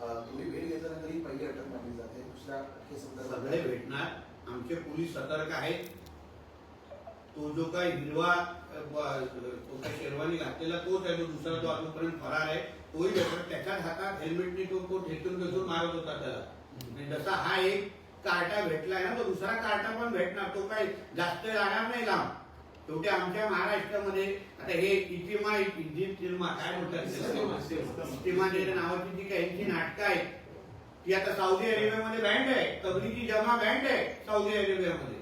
तुम्ही भेट घेतल्यानंतर ही पहिली अटक मानली जाते. दुसऱ्या सगळे भेटणार. आमचे पोलीस सतर्क आहेत. तो जो काय हिरवा तो काय शेरवानी घातलेला तोच आहे. तो दुसरा जो अजूनपर्यंत फरार आहे तोही भेटत त्याच्याच हातात हेल्मेटने तो तो ठेचून ठेचून मारत होता त्याला. आणि जसा हा एक कार्टा भेटलाय ना तो दुसरा कार्टा पण भेटणार. तो काही जास्त जाणार नाही लांब. शेवटी आमच्या महाराष्ट्रामध्ये आता हे इतिमा इतिमा काय म्हणतात ज्याच्या नावाची जी काही नाटकं आहेत ती आता सौदी अरेबियामध्ये बँड आहे. तबलीची जमा बँड आहे सौदी अरेबियामध्ये.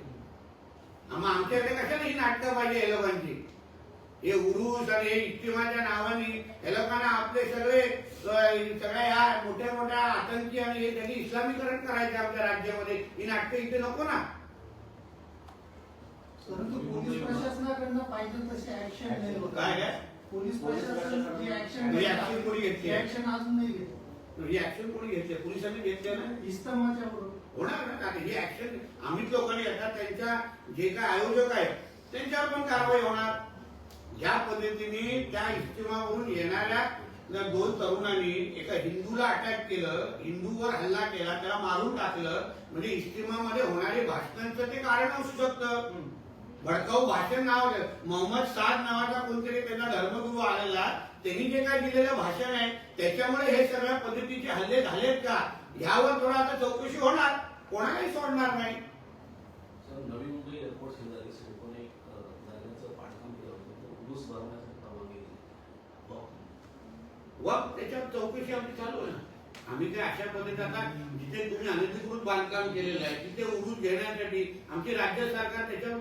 मग आमच्याकडे कशाला ही नाटकं पाहिजे हे लोकांची? हे उरुस आणि हे इस्तिमाच्या नावाने हे लोकांना आपले सगळे सगळ्या या मोठ्या मोठ्या आतंकी आणि हे त्यांनी इस्लामीकरण करायचे आमच्या राज्यामध्ये. ही नाटकं इथे नको ना. परंतु पोलीस प्रशासनाकडनं पाहिजे तशी ऍक्शन नाही होत. काय काय? पोलीस प्रशासन जी ऍक्शन ही action कोणी घेतली? ऍक्शन अजून नाही घेत ही ऍक्शन कोणी घेतली पोलिसांनी घेतली ना? इस्तमाच्या बरोबर. होणार ना ही ऍक्शन आम्ही लोकांनी येतात त्यांच्या जे काय आयोजक आहेत त्यांच्यावर पण कारवाई होणार. ज्या पद्धतीने त्या इस्तिमावरून येणाऱ्या दोन तरुणांनी एका हिंदूला अटॅक केलं हिंदूवर हल्ला केला त्याला मारून टाकलं म्हणजे इस्तिमामध्ये होणारे भाषणांचं ते कारण असू शकतं. भडकाऊ भाषण नाव मोहम्मद साद नावाचा कोणतरी त्यांना धर्मगुरू आलेला त्यांनी जे काय दिलेलं भाषण आहे त्याच्यामुळे हे सगळ्या पद्धतीचे हल्ले झालेत का? ह्यावर थोडा आता चौकशी होणार. कोणालाही सोडणार नाही. नवी मुंबई एअरपोर्ट शेजारी सिडकोने केलं होतं ऊस भरण्यासाठी त्याच्यावर चौकशी आमची चालू आहे ना. आम्ही काय अशा पद्धतीने आता जिथे तुम्ही अनधिकृत बांधकाम केलेलं आहे तिथे उरूस घेण्यासाठी आमची राज्य सरकार घेणार